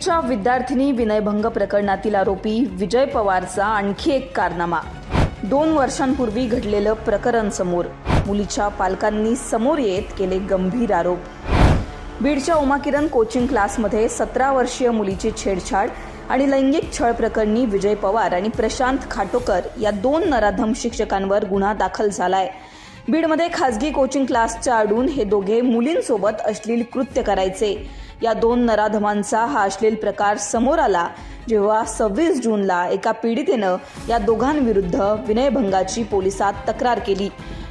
बीडच्या विद्यार्थिनी विनयभंग प्रकरणातील आरोपी विजय पवारचा आणखी एक कारनामा. दोन वर्षांपूर्वी घडलेलं प्रकरण समोर. मुलीच्या पालकांनी समोर येत केले गंभीर आरोप. बीडच्या उमाकिरण कोचिंग क्लासमध्ये सतरा वर्षीय मुलीची छेडछाड आणि लैंगिक छळ प्रकरणी विजय पवार आणि प्रशांत खाटोकर या दोन नराधम शिक्षकांवर गुन्हा दाखल झालाय. बीडमध्ये खासगी कोचिंग क्लासच्या आडून हे दोघे मुलींसोबत अश्लील कृत्य करायचे. या दोन नराधमांचा हा अश्लील प्रकार समोर आला जेव्हा सव्वीस जूनला एका पीडितेनं या दोघांविरुद्ध विनयभंगाची पोलिसात तक्रार केली.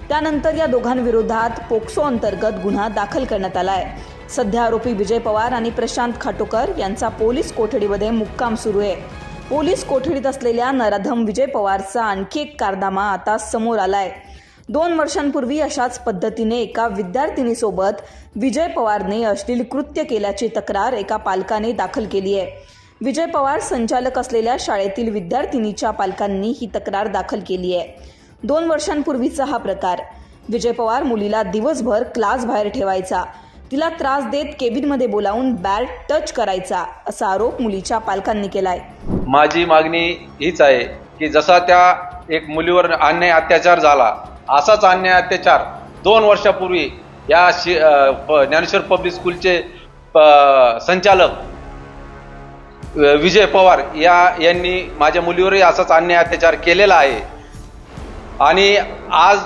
त्यानंतर या दोघांविरोधात पोक्सो अंतर्गत गुन्हा दाखल करण्यात आलाय. सध्या आरोपी विजय पवार आणि प्रशांत खाटोकर यांचा पोलीस कोठडीमध्ये मुक्काम सुरू आहे. पोलीस कोठडीत असलेल्या नराधम विजय पवारचा आणखी एक कारनामा आता समोर आलाय. दोन वर्षांपूर्वी अशाच पद्धतीने एका विद्यार्थिनीसोबत विजय पवारने अश्लील कृत्य केल्याची तक्रार एका पालकाने दाखल केली आहे. विजय पवार संचालक असलेल्या शाळेतील विद्यार्थिनीच्या पालकांनी ही तक्रार दाखल केली आहे. दोन वर्षांपूर्वीचा हा प्रकार. विजय पवार मुलीला दिवसभर क्लास बाहेर ठेवायचा. तिला त्रास देत केबिनमध्ये बोलावून बॅट टच करायचा असा आरोप मुलीच्या पालकांनी केलाय. माझी मागणी हीच आहे की जसा त्या एक मुलीवर अन्याय अत्याचार झाला असाच अन्याय अत्याचार दोन वर्षापूर्वी या शि प- ज्ञानेश्वर पब्लिक स्कूलचे प- संचालक विजय पवार या यांनी माझ्या मुलीवरही असाच अन्याय अत्याचार केलेला आहे. आणि आज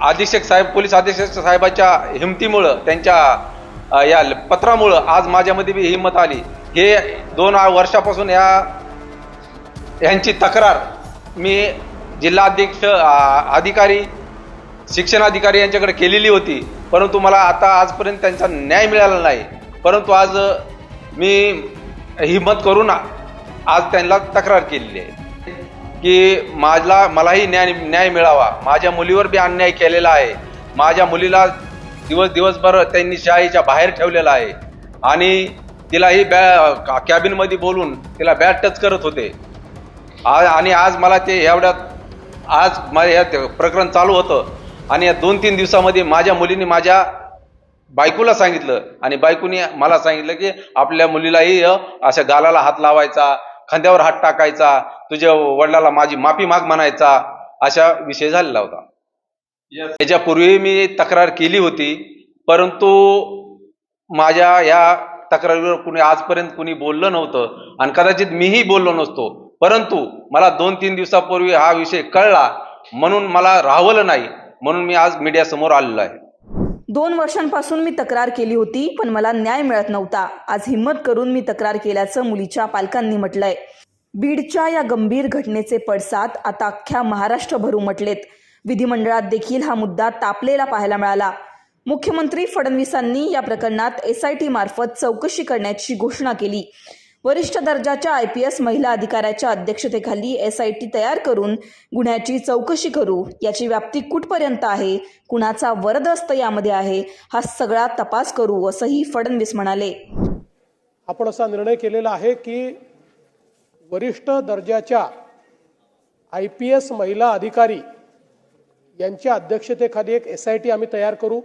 अधीक्षक साहेब पोलीस अधीक्षक साहेबाच्या हिमतीमुळं त्यांच्या या पत्रामुळं आज माझ्यामध्ये बी हिंमत आली. हे दोन वर्षापासून या यांची तक्रार मी जिल्हाध्यक्ष अधिकारी शिक्षणाधिकारी यांच्याकडे केलेली होती परंतु मला आता आजपर्यंत त्यांचा न्याय मिळाला नाही. परंतु आज मी हिंमत करून आज त्यांना तक्रार केलेली आहे. की माझला मलाही न्याय न्याय मिळावा. माझ्या मुलीवर बी अन्याय केलेला आहे. माझ्या मुलीला दिवस दिवसभर त्यांनी शाळेच्या बाहेर ठेवलेला आहे. आणि तिलाही बॅ कॅबिनमध्ये बोलून तिला बॅट टच करत होते. आज आणि आज मला ते एवढ्यात आज माझ्या ते प्रकरण चालू होतं. आणि या दोन तीन दिवसामध्ये माझ्या मुलीने माझ्या बायकोला सांगितलं आणि बायकोने मला सांगितलं की आपल्या मुलीलाही अशा गालाला हात लावायचा खांद्यावर हात टाकायचा तुझ्या वडिलाला माझी माफी माग म्हणायचा अशा विषय झालेला होता. याच्यापूर्वी मी तक्रार केली होती परंतु माझ्या या तक्रारीवर कुणी आजपर्यंत कुणी बोललं नव्हतं आणि कदाचित मीही बोललो नसतो. परंतु मला दोन तीन दिवसापूर्वी हा विषय कळला म्हणून मला राहवलं नाही. म्हणून मी आज मीडियासमोर आलेलो आहे. दोन वर्षांपासून मी तक्रार केली होती पण मला न्याय मिळत नव्हता. आज हिंमत करून मी तक्रार केल्याचं मुलीच्या पालकांनी म्हटलंय. बीडच्या या गंभीर घटनेचे पडसाद आता अख्ख्या महाराष्ट्रभर उमटलेत विधिमंडळात देखील हा मुद्दा तापलेला पाहायला मिळाला. मुख्यमंत्री फडणवीसांनी या प्रकरणात एस आय टी मार्फत चौकशी करण्याची घोषणा केली. वरिष्ठ दर्जाच्या आय पी एस महिला अधिकाऱ्याच्या अध्यक्षतेखाली एस आय टी तयार करून गुन्ह्याची चौकशी करू. याची व्याप्ती कुठपर्यंत आहे? कुणाचा वरदस्त यामध्ये आहे? हा सगळा तपास करू असंही फडणवीस म्हणाले. आपण असा निर्णय केलेला आहे की वरिष्ठ दर्जाच्या आय पी एस महिला अधिकारी यांच्या अध्यक्षतेखाली एक एस आय टी आम्ही तयार करू.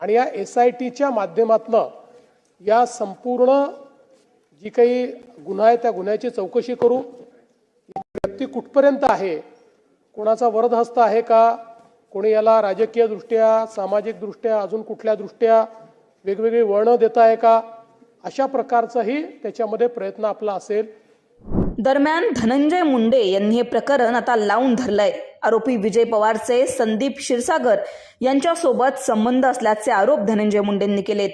आणि या एस आय टीच्या माध्यमातनं या संपूर्ण जी काही गुन्हा आहे त्या गुन्ह्याची चौकशी करू. व्यक्ती कुठपर्यंत आहे? कोणाचा वरदहस्त आहे का? कोणी याला राजकीयदृष्ट्या सामाजिकदृष्ट्या अजून कुठल्या दृष्ट्या वेगवेगळी वळणं देत आहे का? अशा प्रकारचाही त्याच्यामध्ये प्रयत्न आपला असेल. दरम्यान धनंजय मुंडे यांनी हे प्रकरण आता लावून धरलंय. आरोपी विजय पवारचे संदीप क्षीरसागर यांच्यासोबत संबंध असल्याचे आरोप धनंजय मुंडेंनी केलेत.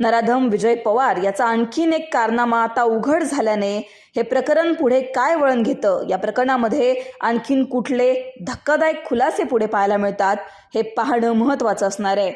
नराधम विजय पवार याचा आणखीन एक कारनामा आता उघड झाल्याने हे प्रकरण पुढे काय वळण घेतं? या प्रकरणामध्ये आणखीन कुठले धक्कादायक खुलासे पुढे पाहायला मिळतात हे पाहणं महत्त्वाचं असणार आहे.